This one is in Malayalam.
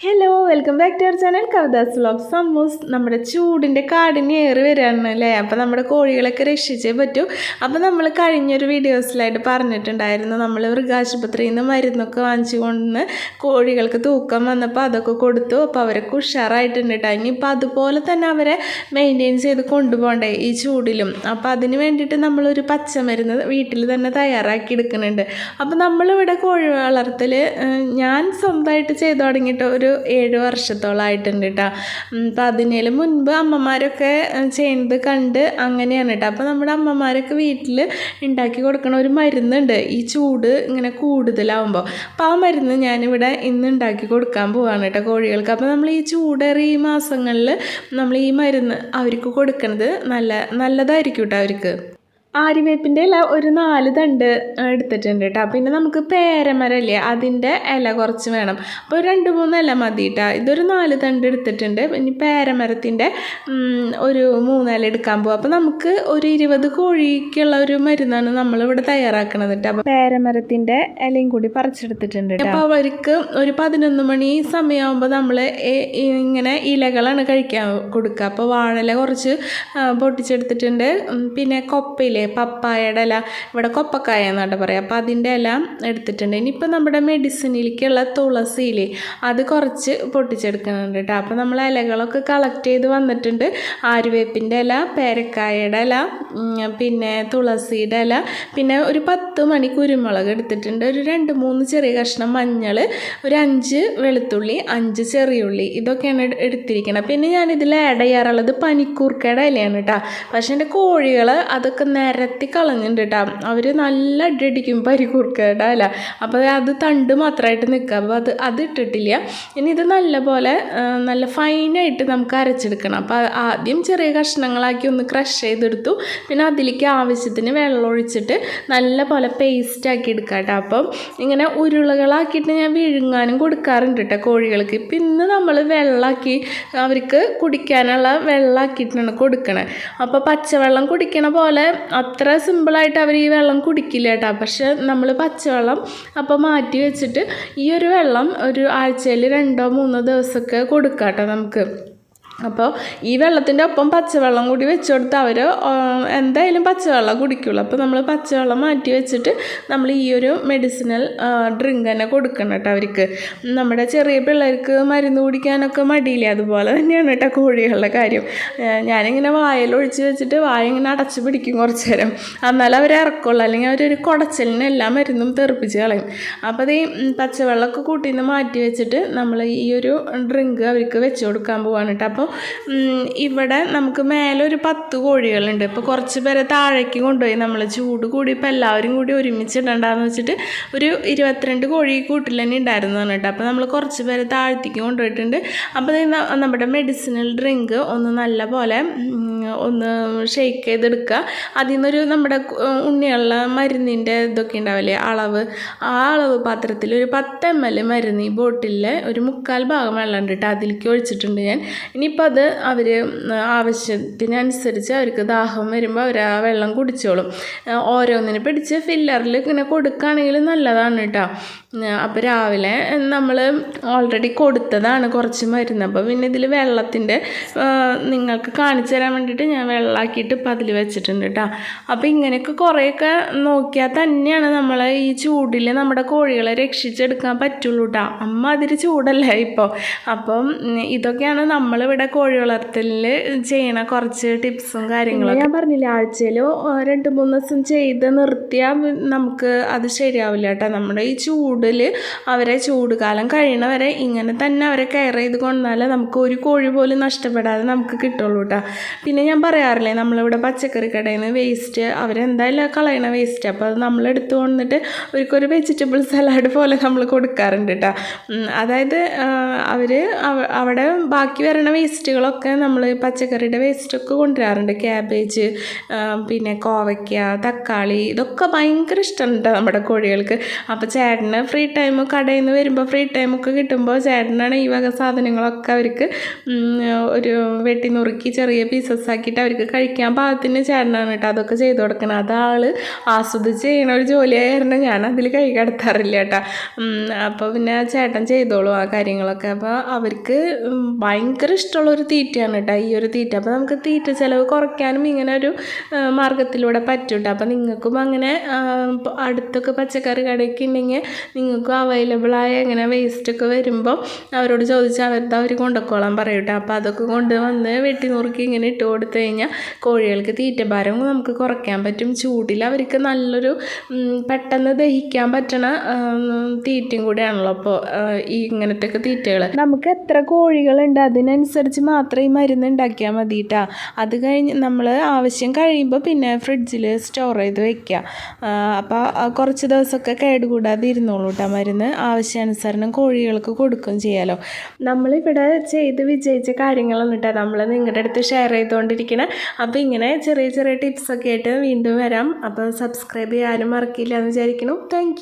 Hello welcome back to our channel Kavitha's vlog സമൂസ് നമ്മുടെ ചൂടിന്റെ കാടിന് ഏറി വരികയാണ് അല്ലേ? അപ്പോൾ നമ്മുടെ കോഴികളൊക്കെ രക്ഷിച്ചേ പറ്റൂ. അപ്പോൾ നമ്മൾ കഴിഞ്ഞൊരു വീഡിയോസിലായിട്ട് പറഞ്ഞിട്ടുണ്ടായിരുന്നു. നമ്മൾ മൃഗാശുപത്രിയിൽ നിന്ന് മരുന്നൊക്കെ വാങ്ങിച്ചു കൊണ്ടുവന്ന് കോഴികൾക്ക് തൂക്കം വന്നപ്പോൾ അതൊക്കെ കൊടുത്തു. അപ്പോൾ അവരൊക്കെ ഉഷാറായിട്ടുണ്ട് കേട്ടോ ഇനിയിപ്പോൾ അതുപോലെ തന്നെ അവരെ മെയിന്റെയിൻ ചെയ്ത് കൊണ്ടുപോകണ്ടേ ഈ ചൂടിലും. അപ്പോൾ അതിന് വേണ്ടിയിട്ട് നമ്മളൊരു പച്ചമരുന്ന് വീട്ടിൽ തന്നെ തയ്യാറാക്കി എടുക്കുന്നുണ്ട്. അപ്പോൾ നമ്മളിവിടെ കോഴി വളർത്തൽ ഞാൻ സ്വന്തമായിട്ട് ചെയ്തു തുടങ്ങിയിട്ട് ഒരു ഏഴ് വർഷത്തോളമായിട്ടുണ്ട് കേട്ടോ അപ്പം അതിനേലും മുൻപ് അമ്മമാരൊക്കെ ചെയ്യുന്നത് കണ്ട് അങ്ങനെയാണ് കേട്ടോ അപ്പോൾ നമ്മുടെ അമ്മമാരൊക്കെ വീട്ടിൽ ഉണ്ടാക്കി കൊടുക്കണ ഒരു മരുന്നുണ്ട്. ഈ ചൂട് ഇങ്ങനെ കൂടുതലാവുമ്പോൾ അപ്പോൾ ആ മരുന്ന് ഞാനിവിടെ ഇന്ന് ഉണ്ടാക്കി കൊടുക്കാൻ പോവാണ് കേട്ടോ കോഴികൾക്ക്. അപ്പോൾ നമ്മൾ ഈ ചൂടേറിയ മാസങ്ങളിൽ നമ്മൾ ഈ മരുന്ന് അവർക്ക് കൊടുക്കുന്നത് നല്ല നല്ലതായിരിക്കും കേട്ടോ അവർക്ക്. ആര്യവേപ്പിന്റെ ഇല ഒരു നാല് തണ്ട് എടുത്തിട്ടുണ്ട് കേട്ടോ പിന്നെ നമുക്ക് പേരമരല്ലേ അതിന്റെ ഇല കുറച്ച് വേണം. അപ്പോൾ രണ്ട് മൂന്ന് ഇല മതി കേട്ടോ ഇതൊരു നാല് തണ്ട് എടുത്തിട്ടുണ്ട്. ഇനി പേരമരത്തിന്റെ ഒരു മൂന്നില എടുക്കാൻ പോകും അപ്പോൾ നമുക്ക് ഒരു ഇരുപത് കോഴിക്കുള്ള ഒരു മരുന്നാണ് നമ്മളിവിടെ തയ്യാറാക്കണത് കേട്ടോ അപ്പോൾ പേരമരത്തിന്റെ ഇലയും കൂടി പറിച്ചെടുത്തിട്ടുണ്ട് അപ്പോൾ അവർക്ക് ഒരു പതിനൊന്ന് മണി സമയമാകുമ്പോൾ നമ്മൾ ഇങ്ങനെ ഇലകളാണ് കഴിക്കാൻ കൊടുക്കുക അപ്പോൾ വാഴല കുറച്ച് പൊട്ടിച്ചെടുത്തിട്ടുണ്ട്. പിന്നെ കൊപ്പയിലെ പപ്പായയുടെ ഇല ഇവിടെ കൊപ്പക്കായ എന്നാട്ട് പറയാം. അപ്പോൾ അതിന്റെ ഇല എടുത്തിട്ടുണ്ട്. ഇനിയിപ്പോൾ നമ്മുടെ മെഡിസിനിലേക്കുള്ള തുളസിയിലെ അത് കുറച്ച് പൊട്ടിച്ചെടുക്കുന്നുണ്ട് കേട്ടോ. അപ്പോൾ നമ്മൾ ഇലകളൊക്കെ കളക്ട് ചെയ്ത് വന്നിട്ടുണ്ട്. ആരുവേപ്പിന്റെ ഇല പേരക്കായയുടെ ഇല പിന്നെ തുളസിയുടെ ഇല പിന്നെ ഒരു പത്ത് മണി കുരുമുളക് എടുത്തിട്ടുണ്ട്. ഒരു രണ്ട് മൂന്ന് ചെറിയ കഷ്ണം മഞ്ഞൾ ഒരു അഞ്ച് വെളുത്തുള്ളി അഞ്ച് ചെറിയുള്ളി ഇതൊക്കെയാണ് എടു- എടുത്തിരിക്കുന്നത് പിന്നെ ഞാനിതിൽ ആഡ് ചെയ്യാറുള്ളത് പനിക്കൂർക്കയുടെ ഇലയാണ് കേട്ടോ. പക്ഷേ എന്റെ കോഴികൾ അതൊക്കെ നിരത്തി കളഞ്ഞിട്ടുണ്ട്. കേട്ടോ അവർ നല്ല അടിയടിക്കും പനിക്കൂർക്കയുടെ അല്ല അപ്പോൾ അത് തണ്ട് മാത്രമായിട്ട് നിൽക്കുക അപ്പോൾ അത് അത് ഇട്ടിട്ടില്ല. ഇനി ഇത് നല്ലപോലെ പോലെ നല്ല ഫൈനായിട്ട് നമുക്ക് അരച്ചെടുക്കണം. അപ്പോൾ ആദ്യം ചെറിയ കഷ്ണങ്ങളാക്കി ഒന്ന് ക്രഷ് ചെയ്തെടുത്തു. പിന്നെ അതിലേക്ക് ആവശ്യത്തിന് വെള്ളം ഒഴിച്ചിട്ട് നല്ല പോലെ പേസ്റ്റ് ആക്കി എടുക്കാം കേട്ടോ അപ്പം ഇങ്ങനെ ഉരുളകളാക്കിയിട്ട് ഞാൻ വിഴുങ്ങാനും കൊടുക്കാറുണ്ട് കേട്ടോ കോഴികൾക്ക്. പിന്നെ നമ്മൾ വെള്ളമാക്കി അവർക്ക് കുടിക്കാനുള്ള വെള്ളമാക്കിയിട്ടാണ് കൊടുക്കണേ. അപ്പോൾ പച്ചവെള്ളം കുടിക്കണ പോലെ അത്ര സിമ്പിളായിട്ട് അവർ ഈ വെള്ളം കുടിക്കില്ല കേട്ടോ. പക്ഷെ നമ്മൾ പച്ചവെള്ളം അപ്പോൾ മാറ്റി വെച്ചിട്ട് ഈ ഒരു വെള്ളം ഒരു ആഴ്ചയിൽ രണ്ടോ മൂന്നോ ദിവസമൊക്കെ കൊടുക്കാം കേട്ടോ നമുക്ക്. അപ്പോൾ ഈ വെള്ളത്തിന്റെ ഒപ്പം പച്ചവെള്ളം കൂടി വെച്ച് കൊടുത്ത് അവർ എന്തായാലും പച്ചവെള്ളം കുടിക്കുള്ളൂ. അപ്പോൾ നമ്മൾ പച്ചവെള്ളം മാറ്റി വെച്ചിട്ട് നമ്മൾ ഈ ഒരു മെഡിസിനൽ ഡ്രിങ്ക് തന്നെ കൊടുക്കണം കേട്ടോ അവർക്ക്. നമ്മുടെ ചെറിയ പിള്ളേർക്ക് മരുന്ന് കുടിക്കാനൊക്കെ മടിയില്ലേ? അതുപോലെ തന്നെയാണ് കേട്ടോ കോഴികളുടെ കാര്യം. ഞാനിങ്ങനെ വായലൊഴിച്ച് വെച്ചിട്ട് വായ ഇങ്ങനെ അടച്ച് പിടിക്കും കുറച്ച് നേരം എന്നാലും അവർ ഇറക്കുള്ളൂ. അല്ലെങ്കിൽ അവരൊരു കുടച്ചലിന് എല്ലാ മരുന്നും തെറിപ്പിച്ച് കളയും. അപ്പോൾ അത് ഈ പച്ചവെള്ളമൊക്കെ കൂട്ടിൽ നിന്ന് മാറ്റി വെച്ചിട്ട് നമ്മൾ ഈ ഒരു ഡ്രിങ്ക് അവർക്ക് വെച്ച് കൊടുക്കാൻ പോവാണ് കേട്ടോ. ഇവിടെ നമുക്ക് മേലെ ഒരു പത്ത് കോഴികളുണ്ട്. ഇപ്പോൾ കുറച്ച് പേരെ താഴേക്ക് കൊണ്ടുപോയി. നമ്മൾ ചൂട് കൂടി ഇപ്പോൾ എല്ലാവരും കൂടി ഒരുമിച്ച് വെച്ചിട്ട് ഒരു ഇരുപത്തിരണ്ട് കോഴി കൂട്ടിൽ തന്നെ ഉണ്ടായിരുന്നു കേട്ടോ അപ്പോൾ നമ്മൾ കുറച്ച് പേരെ താഴ്ത്തിക്ക് കൊണ്ടുപോയിട്ടുണ്ട്. അപ്പോൾ നമ്മുടെ മെഡിസിനൽ ഡ്രിങ്ക് ഒന്ന് നല്ല പോലെ ഒന്ന് ഷെയ്ക്ക് ചെയ്തെടുക്കുക. അതിൽ നിന്നൊരു നമ്മുടെ ഉണ്ണിയുള്ള മരുന്നിന്റെ ഇതൊക്കെ ഉണ്ടാവില്ലേ അളവ്. ആ അളവ് പാത്രത്തിൽ ഒരു പത്ത് എം എൽ മരുന്ന് ഈ ബോട്ടിലിൽ ഒരു മുക്കാൽ ഭാഗം വെള്ളം ഇട്ടിട്ട് അതിലേക്ക് ഒഴിച്ചിട്ടുണ്ട് ഞാൻ. ഇനിയിപ്പോൾ അത് അവർ ആവശ്യത്തിനനുസരിച്ച് അവർക്ക് ദാഹം വരുമ്പോൾ അവർ ആ വെള്ളം കുടിച്ചോളും. ഓരോന്നിനെ പിടിച്ച് ഫില്ലറിൽ ഇങ്ങനെ കൊടുക്കുകയാണെങ്കിൽ നല്ലതാണ് കേട്ടോ അപ്പോൾ രാവിലെ നമ്മൾ ഓൾറെഡി കൊടുത്തതാണ് കുറച്ച് മരുന്ന്. അപ്പോൾ പിന്നെ ഇതിൽ വെള്ളത്തിന്റെ നിങ്ങൾക്ക് കാണിച്ചു തരാൻ വേണ്ടിയിട്ട് ഞാൻ വെള്ളമാക്കിയിട്ട് ഇപ്പം അതിൽ വെച്ചിട്ടുണ്ട് കേട്ടോ അപ്പോൾ ഇങ്ങനെയൊക്കെ കുറേയൊക്കെ നോക്കിയാൽ തന്നെയാണ് നമ്മൾ ഈ ചൂടിൽ നമ്മുടെ കോഴികളെ രക്ഷിച്ചെടുക്കാൻ പറ്റുള്ളൂ കേട്ടോ അമ്മ അതിൽ ചൂടല്ലേ ഇപ്പോൾ അപ്പം ഇതൊക്കെയാണ് നമ്മളിവിടെ കോഴി വളർത്തലിൽ ചെയ്യണ കുറച്ച് ടിപ്സും കാര്യങ്ങളും ഞാൻ പറഞ്ഞില്ല ആഴ്ചയിൽ രണ്ട് മൂന്ന് ദിവസം ചെയ്ത് നിർത്തിയാൽ നമുക്ക് അത് ശരിയാവില്ല കേട്ടോ. നമ്മുടെ ഈ ചൂടിൽ അവരെ ചൂട് കാലം കഴിയണവരെ ഇങ്ങനെ തന്നെ അവരെ കെയർ ചെയ്ത് കൊണ്ടാലേ നമുക്ക് ഒരു കോഴി പോലും നഷ്ടപ്പെടാതെ നമുക്ക് കിട്ടുള്ളൂ കേട്ടോ. പിന്നെ ഞാൻ പറയാറില്ലേ നമ്മളിവിടെ പച്ചക്കറി കടയിൽ നിന്ന് വേസ്റ്റ് അവരെന്തായാലും കളയണ വേസ്റ്റ്. അപ്പോൾ അത് നമ്മൾ എടുത്തു കൊണ്ടിട്ട് അവർക്കൊരു വെജിറ്റബിൾ സലാഡ് പോലെ നമ്മൾ കൊടുക്കാറുണ്ട് കേട്ടോ. അതായത് അവർ അവിടെ ബാക്കി വരണ വേസ്റ്റ് വേസ്റ്റുകളൊക്കെ നമ്മൾ പച്ചക്കറിയുടെ വേസ്റ്റൊക്കെ കൊണ്ടുവരാറുണ്ട്. ക്യാബേജ് പിന്നെ കോവയ്ക്ക തക്കാളി ഇതൊക്കെ ഭയങ്കര ഇഷ്ടമുണ്ട് നമ്മുടെ കോഴികൾക്ക്. അപ്പോൾ ചേട്ടന് ഫ്രീ ടൈം കടയിൽ നിന്ന് വരുമ്പോൾ ഫ്രീ ടൈമൊക്കെ കിട്ടുമ്പോൾ ചേട്ടനാണ് ഈ വക സാധനങ്ങളൊക്കെ അവർക്ക് ഒരു വെട്ടി നുറുക്കി ചെറിയ പീസസ് ആക്കിയിട്ട് അവർക്ക് കഴിക്കാൻ പാകത്തിന് ചേട്ടനാണ് കേട്ടോ അതൊക്കെ ചെയ്തു കൊടുക്കണം അത് ആൾ ആസ്വദിച്ച് ചെയ്യണ ഒരു ജോലിയായ കാരണം ഞാൻ അതിൽ കൈ കടത്താറില്ല കേട്ടോ. അപ്പോൾ പിന്നെ ചേട്ടൻ ചെയ്തോളൂ ആ കാര്യങ്ങളൊക്കെ. അപ്പോൾ അവർക്ക് ഭയങ്കര ഭയങ്കര ഇഷ്ടമുള്ളൊരു തീറ്റയാണ് കേട്ടോ ഈ ഒരു തീറ്റ. അപ്പോൾ നമുക്ക് തീറ്റ ചിലവ് കുറയ്ക്കാനും ഇങ്ങനെ ഒരു മാർഗത്തിലൂടെ പറ്റും കേട്ടോ അപ്പോൾ നിങ്ങൾക്കും അങ്ങനെ അടുത്തൊക്കെ പച്ചക്കറി കടയൊക്കെ ഉണ്ടെങ്കിൽ നിങ്ങൾക്കും അവൈലബിളായ ഇങ്ങനെ വേസ്റ്റൊക്കെ വരുമ്പോൾ അവരോട് ചോദിച്ചാൽ അവരുടെ അവർ കൊണ്ടുപോയിക്കോളാൻ പറയും കേട്ടോ അപ്പോൾ അതൊക്കെ കൊണ്ടുവന്ന് വെട്ടി നുറുക്കി ഇങ്ങനെ ഇട്ട് കൊടുത്തു കഴിഞ്ഞാൽ കോഴികൾക്ക് തീറ്റഭാരം നമുക്ക് കുറയ്ക്കാൻ പറ്റും. ചൂടിൽ അവർക്ക് നല്ലൊരു പെട്ടെന്ന് ദഹിക്കാൻ പറ്റണ തീറ്റയും കൂടിയാണല്ലോ അപ്പോൾ ഈ ഇങ്ങനത്തെ തീറ്റകൾ നമുക്ക് എത്ര കോഴികളുണ്ട്? അതിനനുസരിച്ച് മാത്രം ഈ മരുന്ന് ഉണ്ടാക്കിയാൽ മതി അത് കഴിഞ്ഞ് നമ്മൾ ആവശ്യം കഴിയുമ്പോൾ പിന്നെ ഫ്രിഡ്ജിൽ സ്റ്റോർ ചെയ്ത് വെക്കുക അപ്പോൾ കുറച്ച് ദിവസമൊക്കെ കേടുകൂടാതെ ഇരുന്നോളൂ കേട്ടോ മരുന്ന്. ആവശ്യാനുസരണം കോഴികൾക്ക് കൊടുക്കുകയും ചെയ്യാലോ. നമ്മളിവിടെ ചെയ്ത് വിജയിച്ച കാര്യങ്ങളൊന്നും കേട്ടോ നമ്മൾ നിങ്ങളുടെ അടുത്ത് ഷെയർ ചെയ്തുകൊണ്ടിരിക്കണം അപ്പോൾ ഇങ്ങനെ ചെറിയ ചെറിയ ടിപ്സൊക്കെ ആയിട്ട് വീണ്ടും വരാം. അപ്പോൾ സബ്സ്ക്രൈബ് ചെയ്യാനും മറക്കില്ല എന്ന് വിചാരിക്കുന്നു താങ്ക്